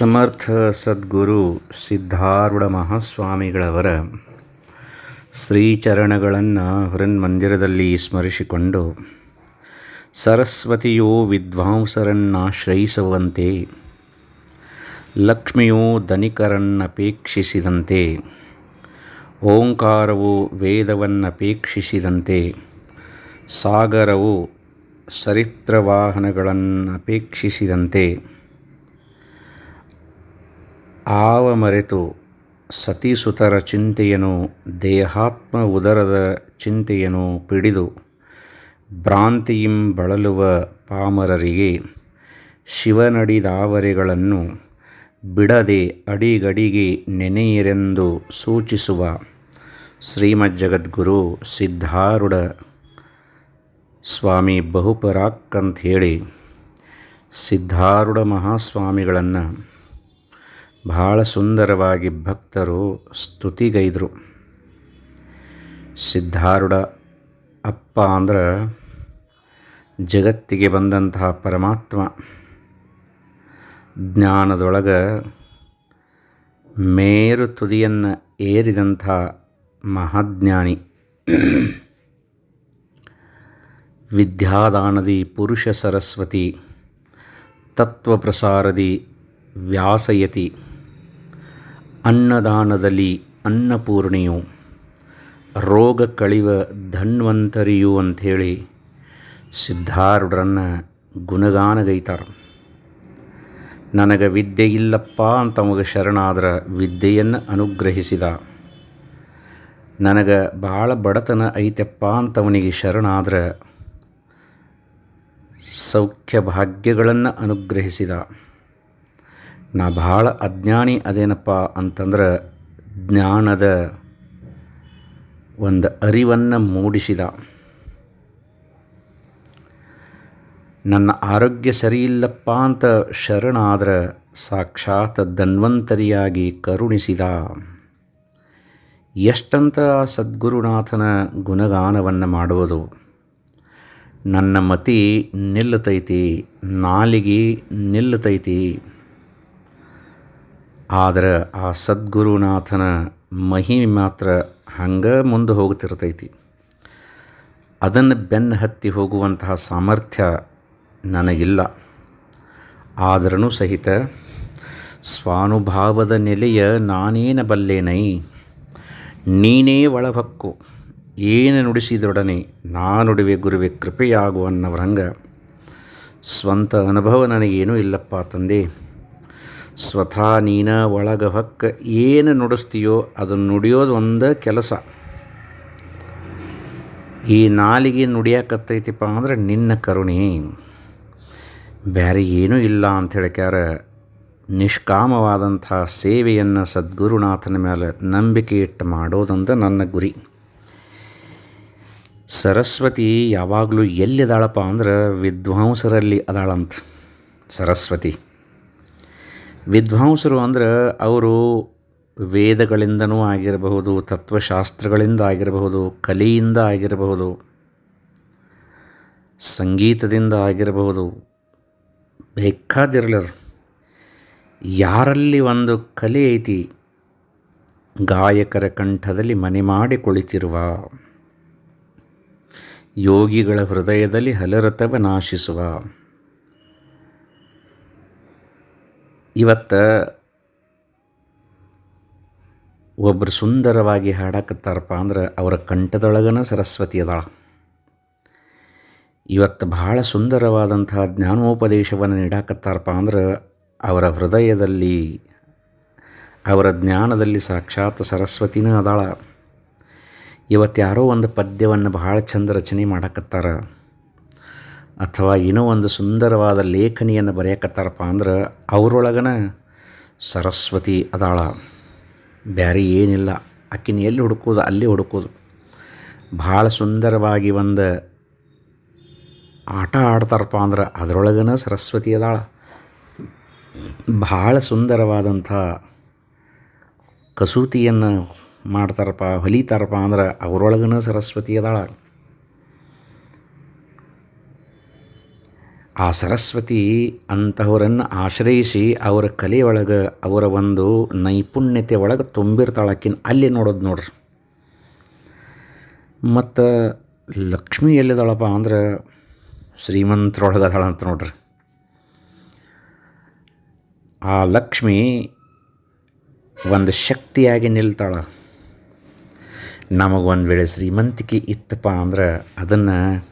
ಸಮರ್ಥ ಸದ್ಗುರು ಸಿದ್ಧಾರೂಢ ಮಹಾಸ್ವಾಮಿಗಳವರ ಶ್ರೀಚರಣಗಳನ್ನು ಹೃನ್ಮಂದಿರದಲ್ಲಿ ಸ್ಮರಿಸಿಕೊಂಡು, ಸರಸ್ವತಿಯು ವಿದ್ವಾಂಸರನ್ನಾಶ್ರಯಿಸುವಂತೆ, ಲಕ್ಷ್ಮಿಯು ಧನಿಕರನ್ನಪೇಕ್ಷಿಸಿದಂತೆ, ಓಂಕಾರವು ವೇದವನ್ನಪೇಕ್ಷಿಸಿದಂತೆ, ಸಾಗರವು ಸರಿತ್ರವಾಹನಗಳನ್ನಪೇಕ್ಷಿಸಿದಂತೆ ಆವ ಮರೆತು ಸತೀಸುತರ ಚಿಂತೆಯನ್ನು ದೇಹಾತ್ಮ ಉದರದ ಚಿಂತೆಯನು ಪಿಡಿದು ಭ್ರಾಂತಿಯಿಂ ಬಳಲುವ ಪಾಮರರಿಗೆ ಶಿವನಡಿದಾವರೆಗಳನ್ನು ಬಿಡದೆ ಅಡಿಗಡಿಗೆ ನೆನೆಯಿರೆಂದು ಸೂಚಿಸುವ ಶ್ರೀಮಜ್ಜಗದ್ಗುರು ಸಿದ್ಧಾರುಡ ಸ್ವಾಮಿ ಬಹುಪರಾಕ್ ಅಂತ ಹೇಳಿ ಮಹಾಸ್ವಾಮಿಗಳನ್ನು ಬಹಳ ಸುಂದರವಾಗಿ ಭಕ್ತರು ಸ್ತುತಿಗೈದರು. ಸಿದ್ಧಾರೂಢ ಅಪ್ಪ ಅಂದ್ರೆ ಜಗತ್ತಿಗೆ ಬಂದಂತಹ ಪರಮಾತ್ಮ. ಜ್ಞಾನದೊಳಗೆ ಮೇರು ತುದಿಯನ್ನು ಏರಿದಂಥ ಮಹಾಜ್ಞಾನಿ. ವಿದ್ಯಾದಾನದಿ ಪುರುಷ ಸರಸ್ವತಿ, ತತ್ವಪ್ರಸಾರದಿ ವ್ಯಾಸಯತಿ. ಅನ್ನದಾನದಲ್ಲಿ ಅನ್ನಪೂರ್ಣೆಯು. ರೋಗ ಕಳಿವ ಧನ್ವಂತರಿಯು ಅಂಥೇಳಿ ಸಿದ್ಧಾರೂಢರನ್ನು ಗುಣಗಾನಗೈತಾರ. ನನಗೆ ವಿದ್ಯೆ ಇಲ್ಲಪ್ಪ ಅಂತ ಶರಣಾದ್ರೆ ವಿದ್ಯೆಯನ್ನು ಅನುಗ್ರಹಿಸಿದ. ನನಗೆ ಭಾಳ ಬಡತನ ಐತೆಪ್ಪ ಅಂತವನಿಗೆ ಶರಣಾದ್ರೆ ಸೌಖ್ಯ ಭಾಗ್ಯಗಳನ್ನು ಅನುಗ್ರಹಿಸಿದ. ನಾ ಭಾಳ ಅಜ್ಞಾನಿ ಅದೇನಪ್ಪ ಅಂತಂದ್ರೆ ಜ್ಞಾನದ ಒಂದು ಅರಿವನ್ನು ಮೂಡಿಸಿದ. ನನ್ನ ಆರೋಗ್ಯ ಸರಿಯಿಲ್ಲಪ್ಪ ಅಂತ ಶರಣಾದ್ರೆ ಸಾಕ್ಷಾತ್ ಧನ್ವಂತರಿಯಾಗಿ ಕರುಣಿಸಿದ. ಎಷ್ಟಂತ ಸದ್ಗುರುನಾಥನ ಗುಣಗಾನವನ್ನು ಮಾಡುವುದು. ನನ್ನ ಮತಿ ನಿಲ್ಲತೈತಿ, ನಾಲಿಗೆ ನಿಲ್ಲತೈತಿ. ಆದರೆ ಆ ಸದ್ಗುರುನಾಥನ ಮಹಿಮೆ ಮಾತ್ರ ಹಂಗೆ ಮುಂದೆ ಹೋಗ್ತಿರ್ತೈತಿ. ಅದನ್ನು ಬೆನ್ನು ಹತ್ತಿ ಹೋಗುವಂತಹ ಸಾಮರ್ಥ್ಯ ನನಗಿಲ್ಲ. ಆದರೂ ಸಹಿತ ಸ್ವಾನುಭಾವದ ನೆಲೆಯ ನಾನೇನ ಬಲ್ಲೇನೈ? ನೀನೇ ಒಳಹಕ್ಕು. ಏನು ನುಡಿಸಿದೊಡನೆ ನಾ ನುಡಿವೆ ಗುರುವೆ ಕೃಪೆಯಾಗು ಅನ್ನವರಂಗ ಸ್ವಂತ ಅನುಭವ ನನಗೇನೂ ಇಲ್ಲಪ್ಪ ತಂದೆ. ಸ್ವತಃ ನೀನ ಒಳಗ ಹೊಕ್ಕ ಏನು ನುಡಿಸ್ತೀಯೋ ಅದನ್ನು ನುಡಿಯೋದು ಒಂದು ಕೆಲಸ. ಈ ನಾಲಿಗೆ ನುಡಿಯಾಕತ್ತೈತಿಪ್ಪ ಅಂದ್ರೆ ನಿನ್ನ ಕರುಣೆ. ಬೇರೆ ಏನೂ ಇಲ್ಲ ಅಂತ ಹೇಳ್ಕ್ಯಾರ ನಿಷ್ಕಾಮವಾದಂಥ ಸೇವೆಯನ್ನು ಸದ್ಗುರುನಾಥನ ಮೇಲೆ ನಂಬಿಕೆ ಇಟ್ಟು ಮಾಡೋದಂತ ನನ್ನ ಗುರಿ. ಸರಸ್ವತಿ ಯಾವಾಗಲೂ ಎಲ್ಲಿದಾಳಪ್ಪ ಅಂದ್ರೆ ವಿದ್ವಾಂಸರಲ್ಲಿ ಅದಾಳಂತ. ಸರಸ್ವತಿ. ವಿದ್ವಾಂಸರು ಅಂದ್ರೆ ಅವರು ವೇದಗಳಿಂದನೂ ಆಗಿರಬಹುದು, ತತ್ವಶಾಸ್ತ್ರಗಳಿಂದ ಆಗಿರಬಹುದು, ಕಲೆಯಿಂದ ಆಗಿರಬಹುದು, ಸಂಗೀತದಿಂದ ಆಗಿರಬಹುದು ಬೇಕಾದಿರಲರು ಯಾರಲ್ಲಿ ಒಂದು ಕಲೆ ಐತಿ, ಗಾಯಕರ ಕಂಠದಲ್ಲಿ ಮನೆ ಮಾಡಿ ಕುಳಿತಿರುವ, ಯೋಗಿಗಳ ಹೃದಯದಲ್ಲಿ ಹಲರತವ ನಾಶಿಸುವ. ಇವತ್ತು ಒಬ್ಬರು ಸುಂದರವಾಗಿ ಹಾಡಕತ್ತಾರಪ್ಪ ಅಂದ್ರೆ ಅವರ ಕಂಠದೊಳಗನ ಸರಸ್ವತಿ ಅದಾಳ. ಇವತ್ತು ಬಹಳ ಸುಂದರವಾದಂತಹ ಜ್ಞಾನೋಪದೇಶವನ್ನು ನೀಡಾಕತ್ತಾರಪ್ಪ ಅಂದ್ರೆ ಅವರ ಹೃದಯದಲ್ಲಿ, ಅವರ ಜ್ಞಾನದಲ್ಲಿ ಸಾಕ್ಷಾತ್ ಸರಸ್ವತಿನೂ ಅದಾಳ. ಇವತ್ತು ಯಾರೋ ಒಂದು ಪದ್ಯವನ್ನು ಬಹಳ ಚಂದ ರಚನೆ ಮಾಡಕತ್ತಾರ. ಅಥವಾ ಏನೋ ಒಂದು ಸುಂದರವಾದ ಲೇಖನಿಯನ್ನು ಬರೆಯಕತ್ತಾರಪ್ಪ ಅಂದ್ರೆ ಅವರೊಳಗನ ಸರಸ್ವತಿ ಅದಾಳ. ಬ್ಯಾರೆ ಏನಿಲ್ಲ. ಆಕಿನ ಎಲ್ಲಿ ಹುಡುಕೋದು ಅಲ್ಲಿ ಹುಡುಕೋದು ಭಾಳ ಸುಂದರವಾಗಿ ಒಂದು ಆಟ ಆಡ್ತಾರಪ್ಪ ಅಂದ್ರೆ ಅದರೊಳಗನ ಸರಸ್ವತಿ ಅದಾಳ. ಭಾಳ ಸುಂದರವಾದಂಥ ಕಸೂತಿಯನ್ನು ಮಾಡ್ತಾರಪ್ಪ, ಹೊಲಿತಾರಪ್ಪ ಅಂದ್ರೆ ಅವರೊಳಗನ ಸರಸ್ವತಿ ಅದಾಳ. ಆ ಸರಸ್ವತಿ ಅಂತಹವರನ್ನು ಆಶ್ರಯಿಸಿ ಅವರ ಕಲೆಯೊಳಗೆ ಅವರ ಒಂದು ನೈಪುಣ್ಯತೆ ಒಳಗೆ ತುಂಬಿರ್ತಾಳಕ್ಕಿನ ಅಲ್ಲಿ ನೋಡೋದು ನೋಡ್ರಿ. ಮತ್ತು ಲಕ್ಷ್ಮಿ ಎಲ್ಲಿದ್ದಾಳಪ್ಪ ಅಂದ್ರೆ ಶ್ರೀಮಂತರೊಳಗೆ ಅದಾಳ ಅಂತ ನೋಡ್ರಿ. ಆ ಲಕ್ಷ್ಮಿ ಒಂದು ಶಕ್ತಿಯಾಗಿ ನಿಲ್ತಾಳ. ನಮಗೆ ಒಂದು ವೇಳೆ ಶ್ರೀಮಂತಿಕೆ ಇತ್ತಪ್ಪ ಅಂದ್ರೆ ಅದನ್ನು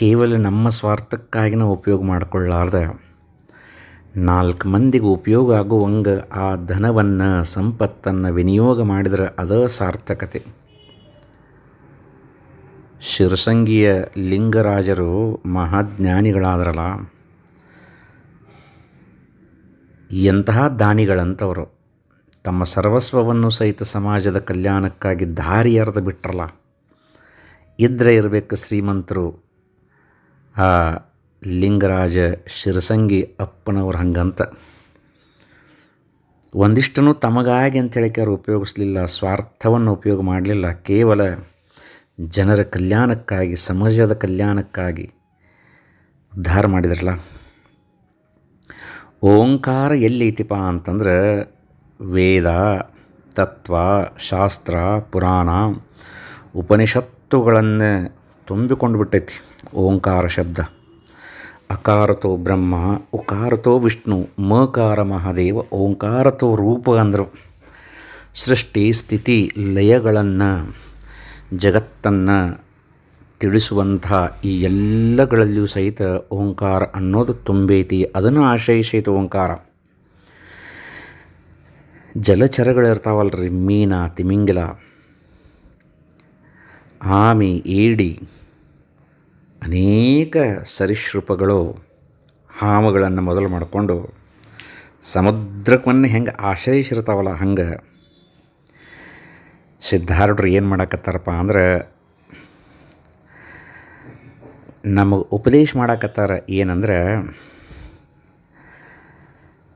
ಕೇವಲ ನಮ್ಮ ಸ್ವಾರ್ಥಕ್ಕಾಗಿ ನಾವು ಉಪಯೋಗ ಮಾಡಿಕೊಳ್ಳಾರ್ದ. ನಾಲ್ಕು ಮಂದಿಗೆ ಉಪಯೋಗ ಆಗುವಂಗೆ ಆ ಧನವನ್ನು, ಸಂಪತ್ತನ್ನು ವಿನಿಯೋಗ ಮಾಡಿದರೆ ಅದ ಸಾರ್ಥಕತೆ. ಶಿರಸಂಗಿಯ ಲಿಂಗರಾಜರು ಮಹಾಜ್ಞಾನಿಗಳಾದ್ರಲ್ಲ, ಎಂತಹ ದಾನಿಗಳಂತವರು? ತಮ್ಮ ಸರ್ವಸ್ವವನ್ನು ಸಹಿತ ಸಮಾಜದ ಕಲ್ಯಾಣಕ್ಕಾಗಿ ದಾರಿ ಎರೆದು ಬಿಟ್ರಲ್ಲ. ಇದ್ರೆ ಇರಬೇಕು ಶ್ರೀಮಂತರು. ಆ ಲಿಂಗರಾಜ ಶಿರಸಂಗಿ ಅಪ್ಪನವ್ರ ಹಂಗಂತ. ಒಂದಿಷ್ಟನ್ನು ತಮಗಾಗಿ ಅಂತೇಳಿ ಅವರು ಉಪಯೋಗಿಸಲಿಲ್ಲ, ಸ್ವಾರ್ಥವನ್ನು ಉಪಯೋಗ ಮಾಡಲಿಲ್ಲ, ಕೇವಲ ಜನರ ಕಲ್ಯಾಣಕ್ಕಾಗಿ, ಸಮಾಜದ ಕಲ್ಯಾಣಕ್ಕಾಗಿ ಉದ್ಧಾರ ಮಾಡಿದ್ರಲ್ಲ. ಓಂಕಾರ ಎಲ್ಲೈತಿಪ್ಪ ಅಂತಂದ್ರೆ ವೇದ, ತತ್ವ, ಶಾಸ್ತ್ರ, ಪುರಾಣ ಉಪನಿಷತ್ತುಗಳನ್ನು ತುಂಬಿಕೊಂಡು ಬಿಟ್ಟೈತಿ ಓಂಕಾರ ಶಬ್ದ. ಅಕಾರತೋ ಬ್ರಹ್ಮ, ಉಕಾರತೋ ವಿಷ್ಣು, ಮಕಾರ ಮಹಾದೇವ, ಓಂಕಾರತೋ ರೂಪ ಅಂದರು. ಸೃಷ್ಟಿ, ಸ್ಥಿತಿ, ಲಯಗಳನ್ನು, ಜಗತ್ತನ್ನು ತಿಳಿಸುವಂಥ ಈ ಎಲ್ಲಗಳಲ್ಲಿಯೂ ಸಹಿತ ಓಂಕಾರ ಅನ್ನೋದು ತುಂಬೈತಿ, ಅದನ್ನು ಆಶ್ರಯಿಸಿತ ಓಂಕಾರ. ಜಲಚರಗಳಿರ್ತಾವಲ್ರಿ, ಮೀನ, ತಿಮಿಂಗಿಲ, ಆಮಿ, ಏಡಿ ಅನೇಕ ಸರೀಸೃಪಗಳು ಹಾವುಗಳನ್ನು ಮೊದಲು ಮಾಡಿಕೊಂಡು ಸಮುದ್ರವನ್ನು ಹೆಂಗೆ ಆಶ್ರಯಿಸಿರ್ತಾವಲ್ಲ ಹಂಗೆ ಸಿದ್ಧಾರೂಢರು ಏನು ಮಾಡಕತ್ತಾರಪ್ಪ ಅಂದ್ರೆ ನಮಗೆ ಉಪದೇಶ ಮಾಡಾಕತ್ತಾರ ಏನಂದ್ರೆ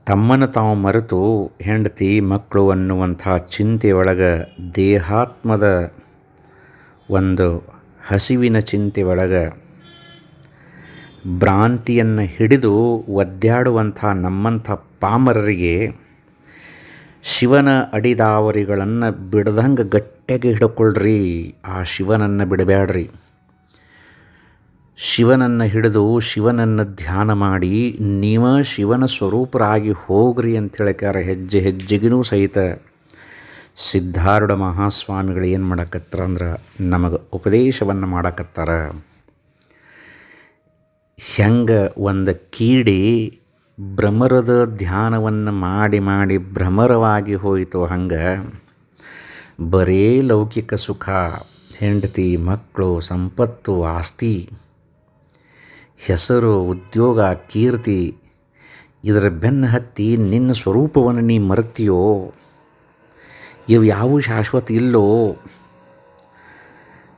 ತಮ್ಮನ್ನು ತಾವು ಮರೆತು ಹೆಂಡತಿ ಮಕ್ಕಳು ಅನ್ನುವಂಥ ಚಿಂತೆಯೊಳಗೆ ದೇಹಾತ್ಮದ ಒಂದು ಹಸಿವಿನ ಚಿಂತೆ ಭ್ರಾಂತಿಯನ್ನು ಹಿಡಿದು ಒದ್ದಾಡುವಂಥ ನಮ್ಮಂಥ ಪಾಮರರಿಗೆ ಶಿವನ ಅಡಿದಾವರಿಗಳನ್ನು ಬಿಡ್ದಂಗೆ ಗಟ್ಟಿಯಾಗಿ ಹಿಡ್ಕೊಳ್ರಿ. ಆ ಶಿವನನ್ನು ಬಿಡಬೇಡ್ರಿ ಶಿವನನ್ನು ಹಿಡಿದು ಶಿವನನ್ನು ಧ್ಯಾನ ಮಾಡಿ ನೀವ ಶಿವನ ಸ್ವರೂಪರಾಗಿ ಹೋಗ್ರಿ ಅಂತ ಹೇಳ್ಕ್ಯಾರ ಹೆಜ್ಜೆ ಹೆಜ್ಜೆಗಿನೂ ಸಹಿತ. ಸಿದ್ಧಾರೂಢ ಮಹಾಸ್ವಾಮಿಗಳು ಏನು ಮಾಡಕತ್ತಾರ ಅಂದ್ರೆ ನಮಗೆ ಉಪದೇಶವನ್ನು ಮಾಡಕತ್ತಾರ. ಹೆಂಗೆ ಒಂದು ಕೀಡಿ ಭ್ರಮರದ ಧ್ಯಾನವನ್ನು ಮಾಡಿ ಮಾಡಿ ಭ್ರಮರವಾಗಿ ಹೋಯಿತು ಹಂಗೆ, ಬರೇ ಲೌಕಿಕ ಸುಖ, ಹೆಂಡತಿ, ಮಕ್ಕಳು, ಸಂಪತ್ತು, ಆಸ್ತಿ, ಹೆಸರು, ಉದ್ಯೋಗ, ಕೀರ್ತಿ, ಇದರ ಬೆನ್ನು ಹತ್ತಿ ನಿನ್ನ ಸ್ವರೂಪವನ್ನು ನೀ ಮರೆತೀಯೋ, ಇವು ಯಾವ ಶಾಶ್ವತ ಇಲ್ಲೋ,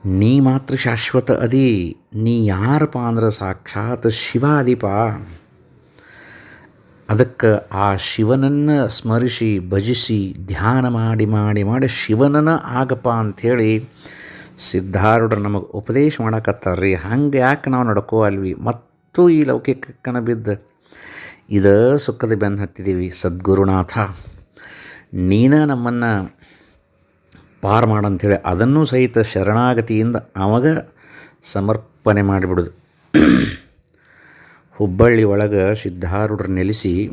ನೀ ಮಾತ್ರ ಶಾಶ್ವತ ಅದಿ. ನೀ ಯಾರಪ್ಪ ಅಂದ್ರೆ ಸಾಕ್ಷಾತ್ ಶಿವಾದಿಪ. ಅದಕ್ಕೆ ಆ ಶಿವನನ್ನು ಸ್ಮರಿಸಿ, ಭಜಿಸಿ, ಧ್ಯಾನ ಮಾಡಿ ಮಾಡಿ ಮಾಡಿ ಶಿವನನ ಆಗಪ್ಪ ಅಂಥೇಳಿ ಸಿದ್ಧಾರೂಢರು ನಮಗೆ ಉಪದೇಶ ಮಾಡಕತ್ತಾರ್ರಿ. ಹಂಗೆ ಯಾಕೆ ನಾವು ನಡ್ಕೋ ಅಲ್ವಿ ಮತ್ತು ಈ ಲೌಕಿಕಕ್ಕನ ಬಿದ್ದು ಇದ ಸುಖದ ಬೆನ್ನು ಹತ್ತಿದ್ದೀವಿ ಸದ್ಗುರುನಾಥ. ನೀನ ನಮ್ಮನ್ನು ಪಾರು ಮಾಡಂಥೇಳಿ ಅದನ್ನು ಸಹಿತ ಶರಣಾಗತಿಯಿಂದ ಅವಾಗ ಸಮರ್ಪಣೆ ಮಾಡಿಬಿಡೋದು. ಹುಬ್ಬಳ್ಳಿ ಒಳಗೆ ಸಿದ್ಧಾರೂಢರು ನೆಲೆಸಿ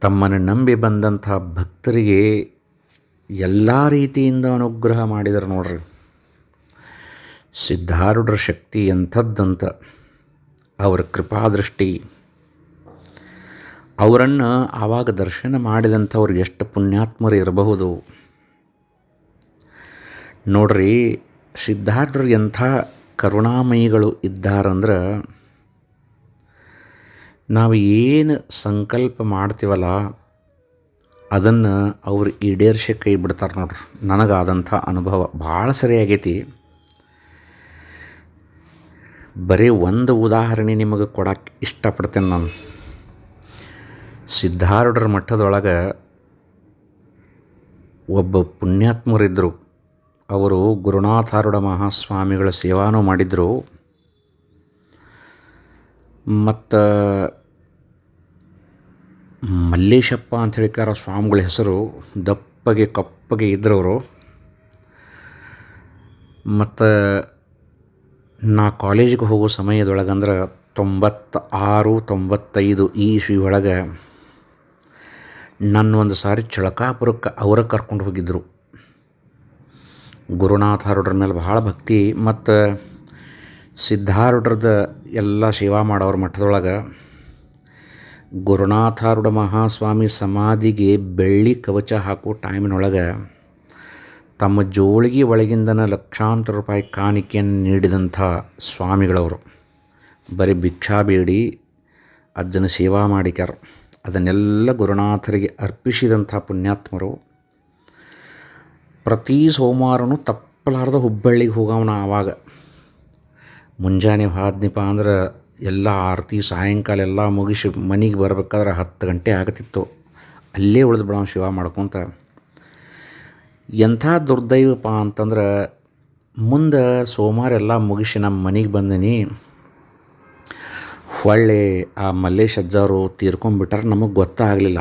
ತಮ್ಮನ್ನು ನಂಬಿ ಬಂದಂಥ ಭಕ್ತರಿಗೆ ಎಲ್ಲ ರೀತಿಯಿಂದ ಅನುಗ್ರಹ ಮಾಡಿದರು ನೋಡ್ರಿ. ಸಿದ್ಧಾರೂಢರ ಶಕ್ತಿ ಎಂಥದ್ದಂತ ಅವರ ಕೃಪಾದೃಷ್ಟಿ. ಅವರನ್ನು ಆವಾಗ ದರ್ಶನ ಮಾಡಿದಂಥವ್ರು ಎಷ್ಟು ಪುಣ್ಯಾತ್ಮರು ಇರಬಹುದು. ನೋಡ್ರಿ ಸಿದ್ಧಾರ್ಥರು ಎಂಥ ಕರುಣಾಮಯಿಗಳು ಇದ್ದಾರಂದ್ರೆ ನಾವು ಏನು ಸಂಕಲ್ಪ ಮಾಡ್ತೀವಲ್ಲ ಅದನ್ನು ಅವ್ರು ಈಡೇರಿಸಿ ಕೈ ಬಿಡ್ತಾರೆ ನೋಡ್ರಿ. ನನಗಾದಂಥ ಅನುಭವ ಭಾಳ ಸರಿಯಾಗೈತಿ ಬರೀ ಒಂದು ಉದಾಹರಣೆ ನಿಮಗೆ ಕೊಡಕ್ಕೆ ಇಷ್ಟಪಡ್ತೇನೆ ನಾನು. ಸಿದ್ಧಾರೂಢರ ಮಠದೊಳಗೆ ಒಬ್ಬ ಪುಣ್ಯಾತ್ಮರಿದ್ದರು ಅವರು ಗುರುನಾಥಾರೂಢ ಮಹಾಸ್ವಾಮಿಗಳ ಸೇವಾನೂ ಮಾಡಿದರು. ಮತ್ತು ಮಲ್ಲೇಶಪ್ಪ ಅಂತ ಹೇಳಿಕಾರ ಸ್ವಾಮಿಗಳ ಹೆಸರು ದಪ್ಪಗೆ ಕಪ್ಪಗೆ ಇದ್ರವರು. ಮತ್ತು ನಾ ಕಾಲೇಜಿಗೆ ಹೋಗೋ ಸಮಯದೊಳಗಂದ್ರೆ ತೊಂಬತ್ತ ಆರು ತೊಂಬತ್ತೈದು ಈ ಇಶ್ವಿ ಒಳಗೆ ನನ್ನ ಒಂದು ಸಾರಿ ಚಳಕಾಪುರಕ್ಕೆ ಅವರ ಕರ್ಕೊಂಡು ಹೋಗಿದ್ದರು ಗುರುನಾಥ ಹರಡ್ರ ಮೇಲೆ ಭಾಳ ಭಕ್ತಿ, ಮತ್ತು ಸಿದ್ಧಾರುಡ್ರದ ಎಲ್ಲ ಸೇವಾ ಮಾಡೋರ ಮಠದೊಳಗೆ ಗುರುನಾಥಾರುಡ ಮಹಾಸ್ವಾಮಿ ಸಮಾಧಿಗೆ ಬೆಳ್ಳಿ ಕವಚ ಹಾಕೋ ಟೈಮಿನೊಳಗೆ ತಮ್ಮ ಜೋಳಿಗೆ ಒಳಗಿಂದನ ಲಕ್ಷಾಂತರ ರೂಪಾಯಿ ಕಾಣಿಕೆಯನ್ನು ನೀಡಿದಂಥ ಸ್ವಾಮಿಗಳವರು. ಬರೀ ಭಿಕ್ಷಾ ಬೇಡಿ, ಅಜ್ಜನ ಸೇವಾ ಮಾಡಿಕ್ಯಾರ. ಅದನ್ನೆಲ್ಲ ಗುರುನಾಥರಿಗೆ ಅರ್ಪಿಸಿದಂಥ ಪುಣ್ಯಾತ್ಮರು ಪ್ರತಿ ಸೋಮವಾರನೂ ತಪ್ಪಲಾರ್ದ ಹುಬ್ಬಳ್ಳಿಗೆ ಹೋಗವನ ಆವಾಗ ಮುಂಜಾನೆ ಹಾದ್ನಿಪ ಅಂದ್ರೆ ಎಲ್ಲ ಆರತಿ, ಸಾಯಂಕಾಲ ಎಲ್ಲ ಮುಗಿಸಿ ಮನೆಗೆ ಬರ್ಬೇಕಾದ್ರೆ ಹತ್ತು ಗಂಟೆ ಆಗತಿತ್ತು. ಅಲ್ಲೇ ಉಳಿದು ಬಿಡೋ ಶಿವ ಮಾಡ್ಕೊತ. ಎಂಥ ದುರ್ದೈವಪ್ಪ ಅಂತಂದ್ರೆ ಮುಂದೆ ಸೋಮವಾರ ಎಲ್ಲ ಮುಗಿಸಿ ನಮ್ಮ ಮನೆಗೆ ಬಂದೀನಿ. ಹೊಳ್ಳೆ ಆ ಮಲ್ಲೇಶ್ ಅಜ್ಜವರು ತೀರ್ಕೊಂಡ್ಬಿಟ್ರೆ ನಮಗೆ ಗೊತ್ತಾಗಲಿಲ್ಲ.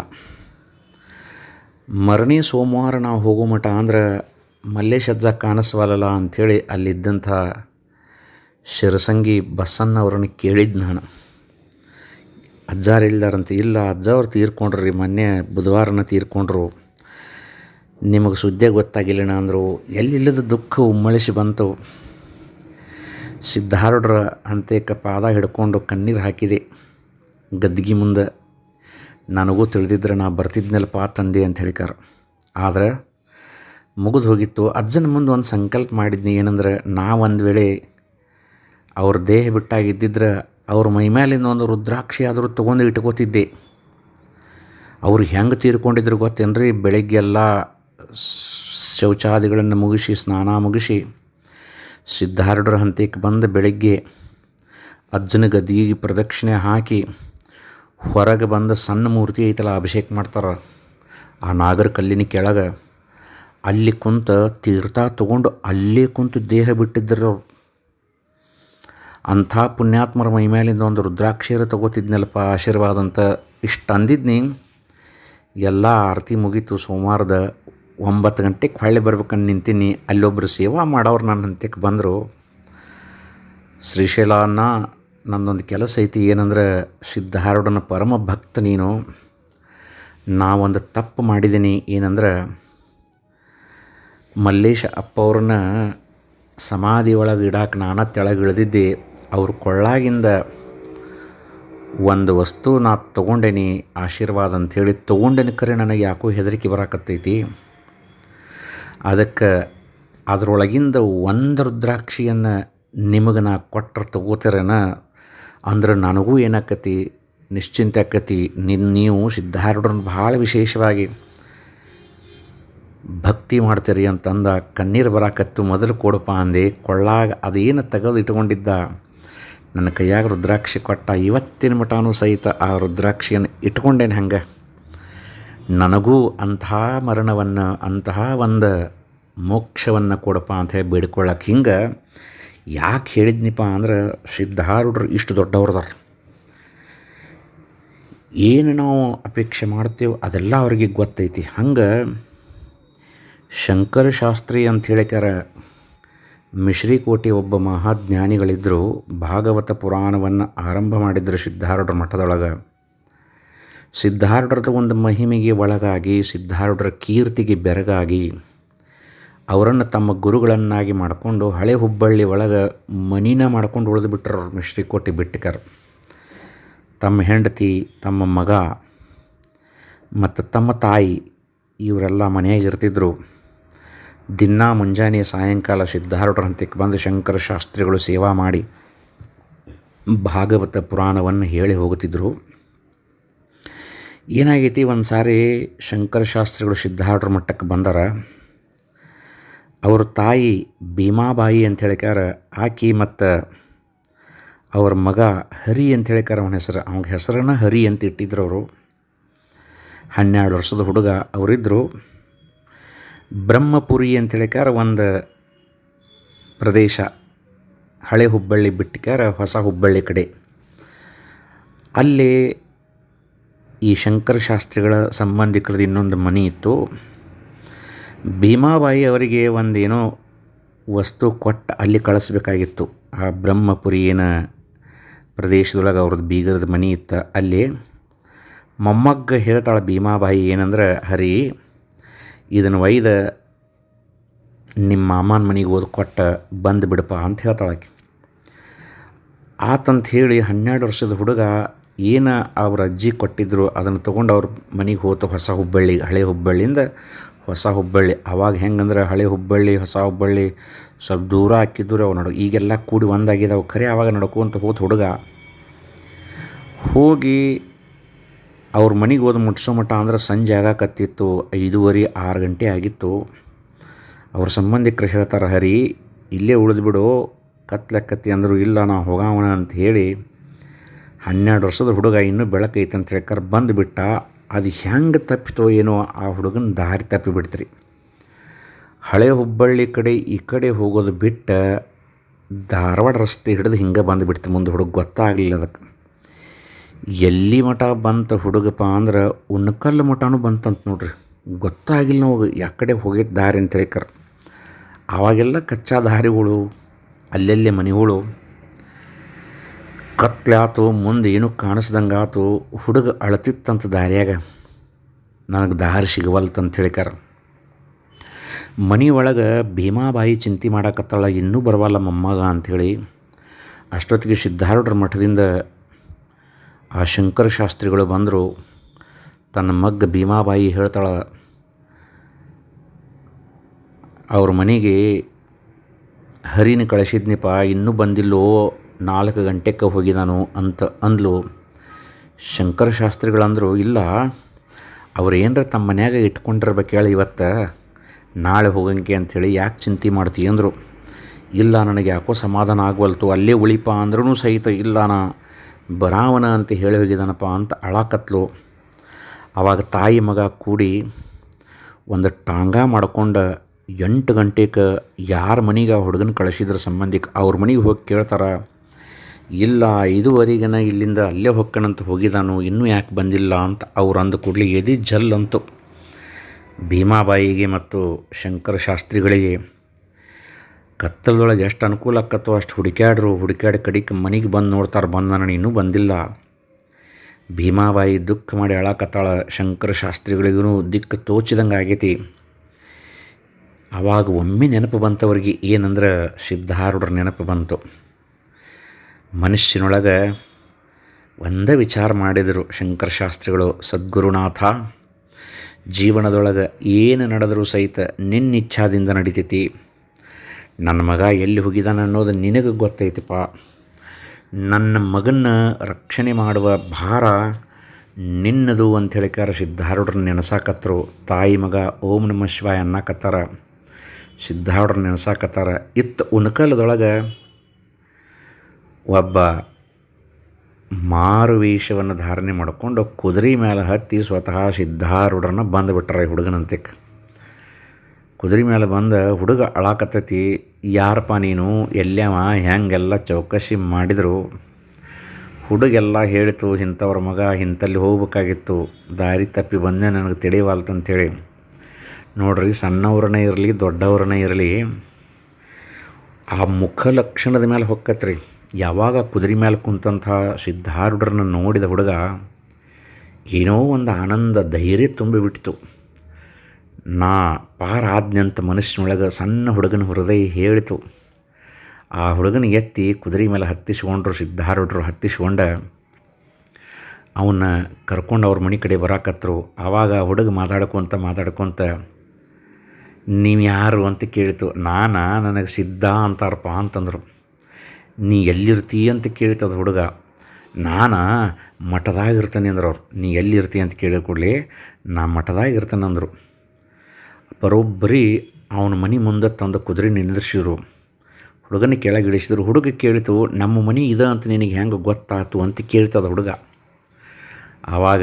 ಮರನೇ ಸೋಮವಾರ ನಾವು ಹೋಗೋ ಮಠ ಅಂದ್ರೆ ಮಲ್ಲೇಶ್ ಅಜ್ಜ ಕಾಣಿಸ್ವಲ್ಲ ಅಂಥೇಳಿ ಅಲ್ಲಿದ್ದಂಥ ಶಿರಸಂಗಿ ಬಸ್ಸನ್ನವ್ರನ್ನ ಕೇಳಿದ್ದು ನಾನು. ಅಜ್ಜಾರಿಲ್ದಾರಂತ ಇಲ್ಲ, ಅಜ್ಜವ್ರು ತೀರ್ಕೊಂಡ್ರಿ ಮೊನ್ನೆ ಬುಧವಾರನ ತೀರ್ಕೊಂಡ್ರು. ನಿಮಗೆ ಸುದ್ದಿ ಗೊತ್ತಾಗಿಲ್ಲಣ ಅಂದರು. ಎಲ್ಲಿಲ್ಲದ ದುಃಖ ಉಮ್ಮಳಿಸಿ ಬಂತು. ಸಿದ್ಧಾರೂಢರ ಅಂತೇಕ ಪಾದ ಹಿಡ್ಕೊಂಡು ಕಣ್ಣೀರು ಹಾಕಿದೆ. ಗದ್ದಿಗೆ ಮುಂದೆ ನನಗೂ ತಿಳಿದಿದ್ರೆ ನಾ ಬರ್ತಿದ್ನಲ್ಲಪ್ಪ ತಂದೆ ಅಂತ ಹೇಳಿಕಾರ ಆದ್ರೆ ಮುಗಿದು ಹೋಗಿತ್ತು. ಅಜ್ಜನ ಮುಂದೆ ಒಂದು ಸಂಕಲ್ಪ ಮಾಡಿದ್ನಿ. ಏನಂದ್ರೆ ನಾ ಒಂದು ವೇಳೆ ಅವ್ರ ದೇಹ ಬಿಟ್ಟಾಗಿದ್ದಿದ್ರೆ ಅವ್ರ ಮೈಮೇಲಿಂದ ಒಂದು ರುದ್ರಾಕ್ಷಿ ಆದರೂ ತೊಗೊಂಡು ಇಟ್ಕೋತಿದ್ದೆ. ಅವ್ರು ಹೆಂಗೆ ತೀರ್ಕೊಂಡಿದ್ರು ಗೊತ್ತೇನ್ರಿ? ಬೆಳಗ್ಗೆಲ್ಲ ಶೌಚಾದಿಗಳನ್ನು ಮುಗಿಸಿ, ಸ್ನಾನ ಮುಗಿಸಿ ಸಿದ್ಧಾರೂಢರ ಹಂತಕ್ಕೆ ಬಂದು ಬೆಳಗ್ಗೆ ಅಜ್ಜನ ಗದಿಗೆ ಪ್ರದಕ್ಷಿಣೆ ಹಾಕಿ ಹೊರಗೆ ಬಂದ ಸಣ್ಣ ಮೂರ್ತಿ ಐತಲ್ಲ, ಅಭಿಷೇಕ ಮಾಡ್ತಾರೆ. ಆ ನಾಗರ ಕಲ್ಲಿನ ಕೆಳಗೆ ಅಲ್ಲಿ ಕುಂತ ತೀರ್ಥ ತಗೊಂಡು ಅಲ್ಲೇ ಕುಂತು ದೇಹ ಬಿಟ್ಟಿದ್ದರು ಅವ್ರು. ಅಂಥ ಪುಣ್ಯಾತ್ಮರ ಮೈ ಮೇಲಿಂದ ಒಂದು ರುದ್ರಾಕ್ಷರ ತಗೋತಿದ್ನಲ್ಲಪ್ಪ, ಆಶೀರ್ವಾದ ಅಂತ ಇಷ್ಟು ಅಂದಿದ್ನಿ. ಎಲ್ಲ ಆರತಿ ಮುಗೀತು, ಸೋಮವಾರದ ಒಂಬತ್ತು ಗಂಟೆಗೆ ಹೊಳ್ಳಿ ಬರ್ಬೇಕಂತ ನಿಂತೀನಿ. ಅಲ್ಲೊಬ್ಬರು ಸೇವಾ ಮಾಡೋರು ನನ್ನ ಹಂತಕ್ಕೆ ಬಂದರು. ಶ್ರೀಶೈಲನ ನನ್ನೊಂದು ಕೆಲಸ ಐತಿ, ಏನಂದ್ರೆ ಸಿದ್ಧಾರೂಢನ ಪರಮ ಭಕ್ತ ನೀನು. ನಾವೊಂದು ತಪ್ಪು ಮಾಡಿದ್ದೀನಿ ಏನಂದ್ರೆ ಮಲ್ಲೇಶ ಅಪ್ಪ ಅವ್ರನ್ನ ಸಮಾಧಿ ಒಳಗೆ ಇಡಾಕ ನಾನು ತೆಳಗೆ ಇಳಿದಿದ್ದೆ ಅವ್ರ ಕೊಳ್ಳಾಗಿಂದ ಒಂದು ವಸ್ತು ನಾ ತೊಗೊಂಡೇನಿ, ಆಶೀರ್ವಾದ ಅಂಥೇಳಿ ತೊಗೊಂಡೇನಿ ಕರೆ ನನಗೆ ಯಾಕೋ ಹೆದರಿಕೆ ಬರಾಕತ್ತೈತಿ. ಅದಕ್ಕೆ ಅದರೊಳಗಿಂದ ಒಂದು ರುದ್ರಾಕ್ಷಿಯನ್ನು ನಿಮಗೆ ನಾ ಕೊಟ್ಟರೆ ತಗೋತೀರೇನ? ಅಂದ್ರೆ ನನಗೂ ಏನಾಕತಿ, ನಿಶ್ಚಿಂತೆ ಆಕತಿ ನಿನ್ನ ನೀವು ಸಿದ್ಧಾರೂಢರನ್ನ ಭಾಳ ವಿಶೇಷವಾಗಿ ಭಕ್ತಿ ಮಾಡ್ತೀರಿ ಅಂತಂದ ಕಣ್ಣೀರು ಬರಾಕತ್ತು, ಮೊದಲು ಕೊಡಪ್ಪ ಅಂದೆ, ಕೊಳ್ಳಾಗ ಅದೇನು ತೆಗೆದು ಇಟ್ಕೊಂಡಿದ್ದ, ನನ್ನ ಕೈಯಾಗ ರುದ್ರಾಕ್ಷಿ ಕೊಟ್ಟ, ಇವತ್ತಿನ ಮಠನೂ ಸಹಿತ ಆ ರುದ್ರಾಕ್ಷಿಯನ್ನು ಇಟ್ಕೊಂಡೇನೆ ಹಂಗೆ? ನನಗೂ ಅಂತಹ ಮರಣವನ್ನು ಅಂತಹ ಒಂದು ಮೋಕ್ಷವನ್ನು ಕೊಡಪ್ಪ ಹೇಳಿ ಬೇಡ್ಕೊಳ್ಳಕ್ಕೆ ಹಿಂಗೆ ಯಾಕೆ ಹೇಳಿದ್ನಿಪ್ಪ ಅಂದ್ರೆ ಸಿದ್ಧಾರೂಢರು ಇಷ್ಟು ದೊಡ್ಡವ್ರದಾರ. ಏನು ನಾವು ಅಪೇಕ್ಷೆ ಮಾಡ್ತೇವೆ ಅದೆಲ್ಲ ಅವ್ರಿಗೆ ಗೊತ್ತೈತಿ. ಹಂಗೆ ಶಂಕರ ಶಾಸ್ತ್ರಿ ಅಂತ ಹೇಳಿಕಾರ ಮಿಶ್ರಿಕೋಟಿ ಒಬ್ಬ ಮಹಾಜ್ಞಾನಿಗಳಿದ್ದರು ಭಾಗವತ ಪುರಾಣವನ್ನು ಆರಂಭ ಮಾಡಿದ್ರು ಸಿದ್ಧಾರೂಢರ ಮಠದೊಳಗೆ. ಸಿದ್ಧಾರೂಢರದ ಒಂದು ಮಹಿಮೆಗೆ ಒಳಗಾಗಿ, ಸಿದ್ಧಾರೂಢರ ಕೀರ್ತಿಗೆ ಬೆರಗಾಗಿ ಅವರನ್ನು ತಮ್ಮ ಗುರುಗಳನ್ನಾಗಿ ಮಾಡಿಕೊಂಡು ಹಳೆ ಹುಬ್ಬಳ್ಳಿ ಒಳಗೆ ಮನಿನ ಮಾಡ್ಕೊಂಡು ಉಳಿದು ಬಿಟ್ಟರು ಮಿಶ್ರಿಕೋಟೆ ಬಿಟ್ಟಿಕರ್ ತಮ್ಮ ಹೆಂಡತಿ, ತಮ್ಮ ಮಗ ಮತ್ತು ತಮ್ಮ ತಾಯಿ ಇವರೆಲ್ಲ ಮನೆಯಾಗ ಇರ್ತಿದ್ರು. ದಿನ ಮುಂಜಾನೆ ಸಾಯಂಕಾಲ ಸಿದ್ಧಾರೂಢರ ಹಂತಕ್ಕೆ ಬಂದು ಶಂಕರ ಶಾಸ್ತ್ರಿಗಳು ಸೇವಾ ಮಾಡಿ ಭಾಗವತ ಪುರಾಣವನ್ನು ಹೇಳಿ ಹೋಗುತ್ತಿದ್ದರು ಏನಾಗೈತಿ ಒಂದು ಸಾರಿ ಶಂಕರ ಶಾಸ್ತ್ರಿಗಳು ಸಿದ್ಧಾರೂಢರ ಮಟ್ಟಕ್ಕೆ ಬಂದಾರ. ಅವ್ರ ತಾಯಿ ಭೀಮಾಬಾಯಿ ಅಂತ ಹೇಳಿಕಾರ ಆಕಿ ಮತ್ತು ಅವ್ರ ಮಗ ಹರಿ ಅಂತ ಹೇಳಿಕಾರ ಅವನ ಹೆಸರು. ಅವನ ಹೆಸರನ್ನು ಹರಿ ಅಂತ ಇಟ್ಟಿದ್ರು ಅವರು. ಹನ್ನೆರಡು ವರ್ಷದ ಹುಡುಗ ಅವರಿದ್ದರು ಬ್ರಹ್ಮಪುರಿ ಅಂತ ಹೇಳಿಕಾರ ಒಂದು ಪ್ರದೇಶ. ಹಳೆ ಹುಬ್ಬಳ್ಳಿ ಬಿಟ್ಟಿಕಾರ ಹೊಸ ಹುಬ್ಬಳ್ಳಿ ಕಡೆ. ಅಲ್ಲಿ ಈ ಶಂಕರ ಶಾಸ್ತ್ರಿಗಳ ಸಂಬಂಧಿಕರದ್ದು ಇನ್ನೊಂದು ಮನೆ ಇತ್ತು. ಭೀಮಾಬಾಯಿ ಅವರಿಗೆ ಒಂದೇನೋ ವಸ್ತು ಕೊಟ್ಟು ಅಲ್ಲಿ ಕಳಿಸ್ಬೇಕಾಗಿತ್ತು. ಆ ಬ್ರಹ್ಮಪುರಿ ಏನ ಪ್ರದೇಶದೊಳಗೆ ಅವ್ರದ್ದು ಬೀಗರದ ಮನೆ ಇತ್ತು. ಅಲ್ಲಿ ಮೊಮ್ಮಗ್ಗ ಹೇಳ್ತಾಳೆ ಭೀಮಾಬಾಯಿ ಏನಂದ್ರೆ, ಹರಿ, ಇದನ್ನು ಒಯ್ದ ನಿಮ್ಮ ಮಾಮನ ಮನೆಗೆ ಓದಿ ಕೊಟ್ಟ ಬಂದು ಬಿಡಪ್ಪ ಅಂತ ಹೇಳ್ತಾಳೆ ಆಕೆ. ಆತಂತ ಹೇಳಿ ಹನ್ನೆರಡು ವರ್ಷದ ಹುಡುಗ ಏನು ಅವ್ರ ಅಜ್ಜಿ ಕೊಟ್ಟಿದ್ರು ಅದನ್ನು ತೊಗೊಂಡು ಅವ್ರ ಮನೆಗೆ ಹೋತು ಹೊಸ ಹುಬ್ಬಳ್ಳಿ, ಹಳೆ ಹುಬ್ಬಳ್ಳಿಯಿಂದ ಹೊಸ ಹುಬ್ಬಳ್ಳಿ. ಅವಾಗ ಹೆಂಗಂದ್ರೆ ಹಳೆ ಹುಬ್ಬಳ್ಳಿ, ಹೊಸ ಹುಬ್ಬಳ್ಳಿ ಸ್ವಲ್ಪ ದೂರ ಹಾಕಿದ್ರು ಅವು ನಡು. ಈಗೆಲ್ಲ ಕೂಡಿ ಒಂದಾಗಿದ್ದಾವೆ ಖರೆ ಆವಾಗ ನಡ್ಕೊಂತ ಹೋದ ಹುಡುಗ ಹೋಗಿ ಅವ್ರ ಮನೆಗೆ ಹೋದ ಮುಟ್ಸೋ ಮಟ್ಟ ಅಂದ್ರೆ ಸಂಜೆ ಆಗಾಕತ್ತಿತ್ತು. ಐದೂವರೆ, ಆರು ಗಂಟೆ ಆಗಿತ್ತು. ಅವ್ರ ಸಂಬಂಧಿಕರು ಹೇಳ್ತಾರೆ, ಹರಿ, ಇಲ್ಲೇ ಉಳಿದ್ಬಿಡು ಕತ್ಲಕ್ಕತ್ತಿ ಅಂದರು ಇಲ್ಲ, ನಾ ಹೋಗಾವಣ ಅಂತ ಹೇಳಿ ಹನ್ನೆರಡು ವರ್ಷದ ಹುಡುಗ ಇನ್ನೂ ಬೆಳಕೈತೆ ಅಂತ ಹೇಳ್ಕರ್ ಬಂದುಬಿಟ್ಟ. ಅದು ಹೆಂಗೆ ತಪ್ಪಿತೋ ಏನೋ ಆ ಹುಡುಗನ ದಾರಿ ತಪ್ಪಿ ಬಿಡ್ತ್ರಿ. ಹಳೆ ಹುಬ್ಬಳ್ಳಿ ಕಡೆ ಈ ಕಡೆ ಹೋಗೋದು ಬಿಟ್ಟು ಧಾರವಾಡ ರಸ್ತೆ ಹಿಡಿದು ಹಿಂಗೆ ಬಂದುಬಿಡ್ತು ಮುಂದೆ ಹುಡುಗ ಗೊತ್ತಾಗಲಿಲ್ಲ ಅದಕ್ಕೆ. ಎಲ್ಲಿ ಮಠ ಬಂತ ಹುಡುಗಪ್ಪ ಅಂದ್ರೆ ಉಣ್ಣಕಲ್ಲು ಮಠನೂ ಬಂತಂತ ನೋಡ್ರಿ. ಗೊತ್ತಾಗಿಲ್ಲ ನಾವು ಯಾ ಕಡೆ ಹೋಗಿದ್ದ ದಾರಿ ಅಂತ ಹೇಳಿಕರ. ಆವಾಗೆಲ್ಲ ಕಚ್ಚಾ ದಾರಿಗಳು, ಅಲ್ಲೆಲ್ಲೇ ಮನೆಗಳು ಕತ್ಲೆ ಆತು ಮುಂದೆ ಏನೂ ಕಾಣಿಸ್ದಂಗೆ ಆತು ಹುಡುಗ ಅಳತಿತ್ತಂತ ದಾರಿಯಾಗ ನನಗೆ ದಾರಿ ಸಿಗವಲ್ತಂತ ಹೇಳಿಕಾರ ಮನೆ ಒಳಗೆ ಭೀಮಾಬಾಯಿ ಚಿಂತೆ ಮಾಡಕತ್ತಾಳ, ಇನ್ನೂ ಬರವಲ್ಲ ಮೊಮ್ಮಗ ಅಂಥೇಳಿ ಅಷ್ಟೊತ್ತಿಗೆ ಸಿದ್ಧಾರೂಢರ ಮಠದಿಂದ ಆ ಶಂಕರ ಶಾಸ್ತ್ರಿಗಳು ಬಂದರು. ತನ್ನ ಮಗ್ಗ ಭೀಮಾಬಾಯಿ ಹೇಳ್ತಾಳ, ಅವ್ರ ಮನೆಗೆ ಹರಿನ ಕಳಿಸಿದ್ನಿಪ್ಪ ಇನ್ನೂ ಬಂದಿಲ್ಲೋ ನಾಲ್ಕು ಗಂಟೆಗೆ ಹೋಗಿದಾನು ಅಂತ ಅಂದ್ಲು. ಶಂಕರ ಶಾಸ್ತ್ರಿಗಳಂದರು ಇಲ್ಲ ಅವ್ರು ಏನರ ತಮ್ಮ ಮನ್ಯಾಗ ಇಟ್ಕೊಂಡಿರ್ಬೇಕು ಹೇಳಿ ಇವತ್ತು? ನಾಳೆ ಹೋಗಂಗೆ ಅಂಥೇಳಿ ಯಾಕೆ ಚಿಂತೆ ಮಾಡ್ತೀವಿ ಅಂದರು. ಇಲ್ಲ, ನನಗೆ ಯಾಕೋ ಸಮಾಧಾನ ಆಗವಲ್ತು, ಅಲ್ಲೇ ಉಳಿಪ ಅಂದ್ರೂ ಸಹಿತ ಇಲ್ಲ ನಾ ಬರಾವನ ಅಂತ ಹೇಳಿ ಹೋಗಿದ್ದಾನಪ್ಪ ಅಂತ ಅಳಾಕತ್ಲು. ಆವಾಗ ತಾಯಿ ಮಗ ಕೂಡಿ ಒಂದು ಟಾಂಗ ಮಾಡ್ಕೊಂಡು ಎಂಟು ಗಂಟೆಗೆ ಯಾರ ಮನೆಗೆ ಆ ಹುಡುಗನ ಕಳಿಸಿದ್ರ ಸಂಬಂಧಿಕ ಅವ್ರ ಮನೆಗೆ ಹೋಗಿ ಕೇಳ್ತಾರೆ. ಇಲ್ಲ, ಇದುವರೆಗಿನ ಇಲ್ಲಿಂದ ಅಲ್ಲೇ ಹೊಕ್ಕಣಂತ ಹೋಗಿದಾನು, ಇನ್ನೂ ಯಾಕೆ ಬಂದಿಲ್ಲ ಅಂತ ಅವ್ರು ಅಂದ ಕೂಡಲೇ ಎದಿ ಜಲ್ ಅಂತು. ಭೀಮಾಬಾಯಿಗೆ ಮತ್ತು ಶಂಕರ ಶಾಸ್ತ್ರಿಗಳಿಗೆ ಕತ್ತಲದೊಳಗೆ ಎಷ್ಟು ಅನುಕೂಲ ಆಕತ್ತೋ, ಅಷ್ಟು ಹುಡುಕ್ಯಾಡ್ರು, ಹುಡುಕ್ಯಾಡಿ ಕಡಿಕೆ ಮನೆಗೆ ಬಂದು ನೋಡ್ತಾರೆ ಬಂದ ನಾನು ಇನ್ನೂ ಬಂದಿಲ್ಲ. ಭೀಮಾಬಾಯಿ ದುಃಖ ಮಾಡಿ ಅಳಾಕತ್ತಾಳ, ಶಂಕರ ಶಾಸ್ತ್ರಿಗಳಿಗೂ ದಿಕ್ಕು ತೋಚಿದಂಗೆ ಆಗೈತಿ. ಆವಾಗ ಒಮ್ಮೆ ನೆನಪು ಬಂತವ್ರಿಗೆ ಏನಂದ್ರೆ ಸಿದ್ಧಾರೂಢರ ನೆನಪು ಬಂತು. ಮನುಷ್ಯನೊಳಗೆ ಒಂದೇ ವಿಚಾರ ಮಾಡಿದರು ಶಂಕರ ಶಾಸ್ತ್ರಿಗಳು ಸದ್ಗುರುನಾಥ, ಜೀವನದೊಳಗೆ ಏನು ನಡೆದರೂ ಸಹಿತ ನಿನ್ನ ಇಚ್ಛಾದಿಂದ ನಡಿತೈತಿ. ನನ್ನ ಮಗ ಎಲ್ಲಿ ಹೋಗಿದ್ದಾನೆ ಅನ್ನೋದು ನಿನಗೆ ಗೊತ್ತೈತಿಪ್ಪ. ನನ್ನ ಮಗನ್ನ ರಕ್ಷಣೆ ಮಾಡುವ ಭಾರ ನಿನ್ನದು ಅಂತ ಹೇಳಿಕಾರ ಸಿದ್ಧಾರೂಢರನ್ನ ನೆನೆಸಾಕತ್ತರು ತಾಯಿ ಮಗ ಓಂ ನಮ ಶಿವಾಯ ಅನ್ನಕತ್ತಾರ. ಸಿದ್ಧಾರೂಢರ ನೆನೆಸಾಕತ್ತಾರ. ಇತ್ತ ಉಣಕಲದೊಳಗೆ ಒಬ್ಬ ಮಾರುವೇಷವನ್ನು ಧಾರಣೆ ಮಾಡಿಕೊಂಡು ಕುದುರೆ ಮೇಲೆ ಹತ್ತಿ ಸ್ವತಃ ಸಿದ್ಧಾರೂಢರನ್ನ ಬಂದುಬಿಟ್ರೆ ಈ ಹುಡುಗನಂತಕ್ಕೆ ಕುದುರೆ ಮೇಲೆ ಬಂದ ಹುಡುಗ ಅಳಾಕತ್ತೈತಿ, ಯಾರಪ್ಪ ನೀನು? ಎಲ್ಲವ ಹೆಂಗೆಲ್ಲ ಚೌಕಸಿ ಮಾಡಿದರು? ಹುಡುಗೆಲ್ಲ ಹೇಳಿತು, ಇಂಥವ್ರ ಮಗ ಇಂಥಲ್ಲಿ ಹೋಗ್ಬೇಕಾಗಿತ್ತು. ದಾರಿ ತಪ್ಪಿ ಬಂದೆ, ನನಗೆ ತಿಳಿಯವಾಲ್ತಂಥೇಳಿ ನೋಡ್ರಿ ಸಣ್ಣವ್ರನ್ನೇ ಇರಲಿ ದೊಡ್ಡವ್ರನ್ನೇ ಇರಲಿ. ಆ ಮುಖ ಲಕ್ಷಣದ ಮೇಲೆ ಹೊಕ್ಕತ್ರಿ. ಯಾವಾಗ ಕುದುರೆ ಮೇಲೆ ಕುಂತಂಥ ಸಿದ್ಧಾರೂಢರನ್ನು ನೋಡಿದ ಹುಡುಗ ಏನೋ ಒಂದು ಆನಂದ ಧೈರ್ಯ ತುಂಬಿಬಿಟ್ಟಿತು. ನಾ ಪಾರಾಜ್ಞಂತ ಮನಸ್ಸಿನೊಳಗೆ ಸಣ್ಣ ಹುಡುಗನ ಹೃದಯ ಹೇಳಿತು. ಆ ಹುಡುಗನ ಎತ್ತಿ ಕುದುರೆ ಮೇಲೆ ಹತ್ತಿಸ್ಕೊಂಡ್ರು ಸಿದ್ಧಾರೂಢರು ಹತ್ತಿಸ್ಕೊಂಡ ಅವನ್ನ ಕರ್ಕೊಂಡು ಅವ್ರ ಮನೆ ಕಡೆ ಬರಾಕತ್ರು. ಆವಾಗ ಹುಡುಗ ಮಾತಾಡ್ಕೊತ ಮಾತಾಡ್ಕೊತ ನೀವು ಯಾರು ಅಂತ ಕೇಳಿತು. ನಾನು ನನಗೆ ಸಿದ್ಧ ಅಂತಾರಪ್ಪ ಅಂತಂದರು. ನೀ ಎಲ್ಲಿರ್ತೀ ಅಂತ ಕೇಳ್ತದ ಹುಡುಗ. ನಾನು ಮಠದಾಗ ಇರ್ತಾನೆ ಅಂದ್ರೆ ಅವ್ರು. ನೀ ಎಲ್ಲಿರ್ತಿ ಅಂತ ಕೇಳಿದ ಕೂಡಲೇ ನಾ ಮಠದಾಗ ಇರ್ತಾನೆ ಅಂದರು. ಬರೋಬ್ಬರಿ ಅವನ ಮನೆ ಮುಂದೆ ತಂದು ಕುದುರೆ ನಿಂದ್ರಿಸಿದ್ರು. ಹುಡುಗನ ಕೆಳಗೆ ಇಳಿಸಿದ್ರು. ಹುಡುಗ ಕೇಳಿತು, ನಮ್ಮ ಮನೆ ಇದೆ ಅಂತ ನಿನಗೆ ಹೆಂಗೆ ಗೊತ್ತಾಯ್ತು? ಅಂತ ಕೇಳ್ತದ ಹುಡುಗ. ಆವಾಗ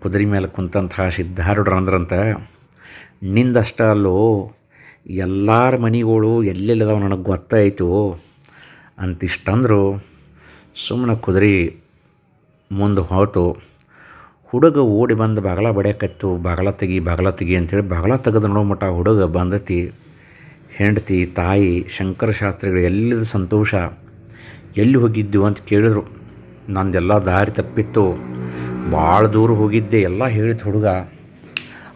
ಕುದುರೆ ಮೇಲೆ ಕುಂತಂತಹ ಸಿದ್ಧಾರುಡ್ರಂದ್ರಂತ ಅಂದ್ರಂತ ನಿಂದಷ್ಟ ಅಲ್ಲೋ ಎಲ್ಲರ ಮನೆಗಳು ಎಲ್ಲೆಲ್ಲಿದಾವೆ? ನನಗೆ ಗೊತ್ತಾಯಿತು. ಅಂತಿಷ್ಟಂದ್ರು ಸುಮ್ಮನೆ ಕುದುರೆ ಮುಂದೆ ಹೋತು. ಹುಡುಗ ಓಡಿ ಬಂದು ಬಾಗಲ ಬಡಿಯಕತ್ತು, ಬಾಗಲ ತೆಗಿ ಬಾಗಲ ತೆಗಿ ಅಂತೇಳಿ ಬಗಲ ತೆಗೆದು ನೋಡೋ ಮಟ್ಟ ಹುಡುಗ ಬಂದತಿ. ಹೆಂಡತಿ, ತಾಯಿ ಶಂಕರ ಶಾಸ್ತ್ರಿಗಳು ಎಲ್ಲಿದ ಸಂತೋಷ? ಎಲ್ಲಿ ಹೋಗಿದ್ದು ಅಂತ ಕೇಳಿದರು. ನಂದೆಲ್ಲ ದಾರಿ ತಪ್ಪಿತ್ತು. ಭಾಳ ದೂರ ಹೋಗಿದ್ದೆ, ಎಲ್ಲ ಹೇಳಿದ ಹುಡುಗ.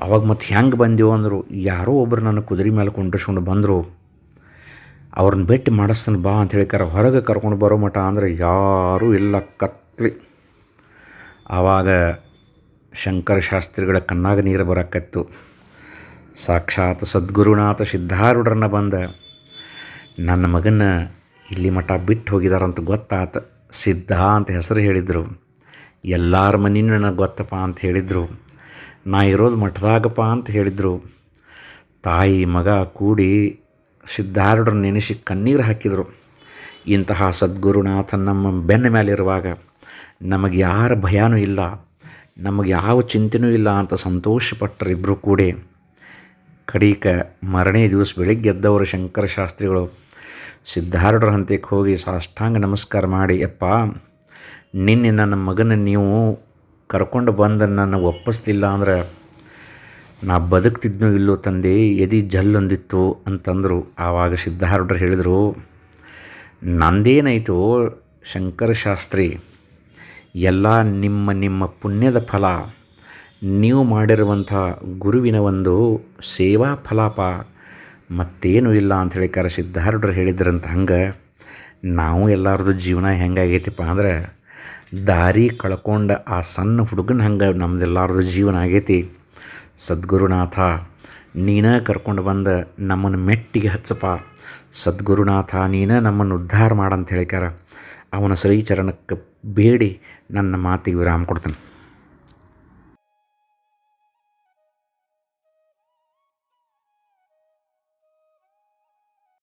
ಅವಾಗ ಮತ್ತು ಹೆಂಗೆ ಬಂದೆವು ಅಂದರು, ಯಾರೋ ಒಬ್ಬರು ನನ್ನ ಕುದುರೆ ಮೇಲೆ ಕುಂಡ್ರಿಸ್ಕೊಂಡು ಬಂದರು. ಅವ್ರನ್ನ ಭೇಟಿ ಮಾಡಿಸ್ತಾನೆ ಬಾ ಅಂತ ಹೇಳಿಕಾರ ಹೊರಗೆ ಕರ್ಕೊಂಡು ಬರೋ ಮಠ ಅಂದರೆ ಯಾರೂ ಇಲ್ಲ ಕತ್ಲಿ ಆವಾಗ ಶಂಕರ ಶಾಸ್ತ್ರಿಗಳ ಕಣ್ಣಾಗ ನೀರು ಬರಕತ್ತು. ಸಾಕ್ಷಾತ್ ಸದ್ಗುರುನಾಥ ಸಿದ್ಧಾರೂಢರನ್ನ ಬಂದ. ನನ್ನ ಮಗನ ಇಲ್ಲಿ ಮಠ ಬಿಟ್ಟು ಹೋಗಿದಾರಂತ ಗೊತ್ತಾತ. ಸಿದ್ಧ ಅಂತ ಹೆಸರು ಹೇಳಿದರು. ಎಲ್ಲರ ಮನೆಯೂ ನನಗೆ ಗೊತ್ತಪ್ಪ ಅಂತ ಹೇಳಿದರು. ನಾ ಇರೋದು ಮಠದಾಗಪ್ಪ ಅಂತ ಹೇಳಿದರು. ತಾಯಿ ಮಗ ಕೂಡಿ ಸಿದ್ಧಾರೂಢರ ನೆನೆಸಿ ಕಣ್ಣೀರು ಹಾಕಿದರು. ಇಂತಹ ಸದ್ಗುರುನಾಥ ನಮ್ಮ ಬೆನ್ನ ಮೇಲಿರುವಾಗ ನಮಗೆ ಯಾರ ಭಯನೂ ಇಲ್ಲ, ನಮಗೆ ಯಾವ ಚಿಂತೆನೂ ಇಲ್ಲ ಅಂತ ಸಂತೋಷಪಟ್ಟರು ಇಬ್ಬರು ಕೂಡಿ. ಕಡೀಕ ಮರನೇ ದಿವಸ ಬೆಳಿಗ್ಗೆ ಎದ್ದವರು ಶಂಕರ ಶಾಸ್ತ್ರಿಗಳು, ಸಿದ್ಧಾರೂಢರ ಹಂತಕ್ಕೆ ಹೋಗಿ ಸಾಷ್ಟಾಂಗ ನಮಸ್ಕಾರ ಮಾಡಿ ಅಪ್ಪ ನಿನ್ನೆ ನನ್ನ ಮಗನ ನೀವು ಕರ್ಕೊಂಡು ಬಂದ ನನ್ನ ಒಪ್ಪಿಸ್ಲಿಲ್ಲ ಅಂದ್ರೆ ನಾ ಬದುಕ್ತಿದ್ನೋ ಇಲ್ಲೋ ತಂದೆ, ಎದಿ ಜಲ್ಲೊಂದಿತ್ತು ಅಂತಂದರು. ಆವಾಗ ಸಿದ್ಧಾರೂಢರು ಹೇಳಿದರು, ನಂದೇನಾಯಿತು ಶಂಕರ ಶಾಸ್ತ್ರಿ ಎಲ್ಲ ನಿಮ್ಮ ನಿಮ್ಮ ಪುಣ್ಯದ ಫಲ, ನೀವು ಮಾಡಿರುವಂಥ ಗುರುವಿನ ಒಂದು ಸೇವಾ ಫಲಾಪ, ಮತ್ತೇನು ಇಲ್ಲ ಅಂತ ಕರ ಸಿದ್ಧಾರೂಢರು ಹೇಳಿದ್ರಂತ ಹಂಗೆ, ನಾವು ಎಲ್ಲರದು ಜೀವನ ಹೆಂಗಾಗೈತಿಪ್ಪ ಅಂದ್ರೆ, ದಾರಿ ಕಳ್ಕೊಂಡ ಆ ಸಣ್ಣ ಹುಡುಗನ ಹಂಗೆ ನಮ್ದೆಲ್ಲರದು ಜೀವನ ಆಗೈತಿ. ಸದ್ಗುರುನಾಥ, ನೀನ ಕರ್ಕೊಂಡು ಬಂದು ನಮ್ಮನ್ನು ಮೆಟ್ಟಿಗೆ ಹಚ್ಚಪ್ಪ. ಸದ್ಗುರುನಾಥ, ನೀನ ನಮ್ಮನ್ನು ಉದ್ಧಾರ ಮಾಡಂತ ಹೇಳಿಕಾರ ಅವನ ಶ್ರೀಚರಣಕ್ಕೆ ಬೇಡಿ ನನ್ನ ಮಾತಿಗೆ ವಿರಾಮ ಕೊಡ್ತಾನೆ.